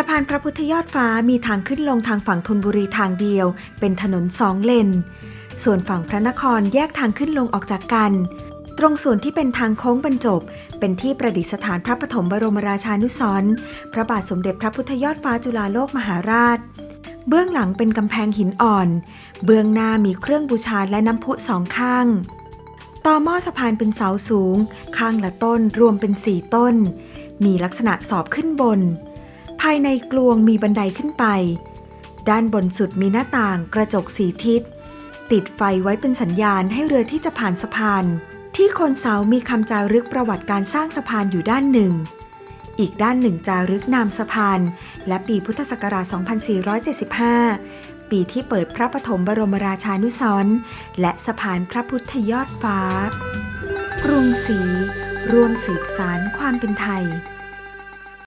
ะพานพระพุทธยอดฟ้ามีทางขึ้นลงทางฝั่งธนบุรีทางเดียว เป็นถนนสองเลน ส่วนฝั่งพระนครแยกทางขึ้นลงออกจากกัน ตรงส่วนที่เป็นทางโค้งบรรจบ เป็นที่ประดิษฐานพระปฐมบรมราชานุสรณ์พระบาทสมเด็จพระพุทธยอดฟ้าจุฬาโลกมหาราช เบื้องหลังเป็นกำแพงหินอ่อน เบื้องหน้ามีเครื่องบูชาและน้ำพุสองข้างต่อหม้อสะพานเป็นเสาสูง ข้างละต้นรวมเป็นสี่ต้น มีลักษณะสอบขึ้นบน ภายในกลวงมีบันไดขึ้นไป ด้านบนสุดมีหน้าต่างกระจกสีทิศ ติดไฟไว้เป็นสัญญาณให้เรือที่จะผ่านสะพาน ที่คนเสามีคำจารึกประวัติการสร้างสะพานอยู่ด้านหนึ่ง อีกด้านหนึ่งจารึกนามสะพาน และปีพุทธศักราช 2475 ปีที่เปิดพระปฐมบรมราชานุสรณ์และสะพานพระพุทธยอดฟ้า กรุงศรีร่วมสืบสารความเป็นไทย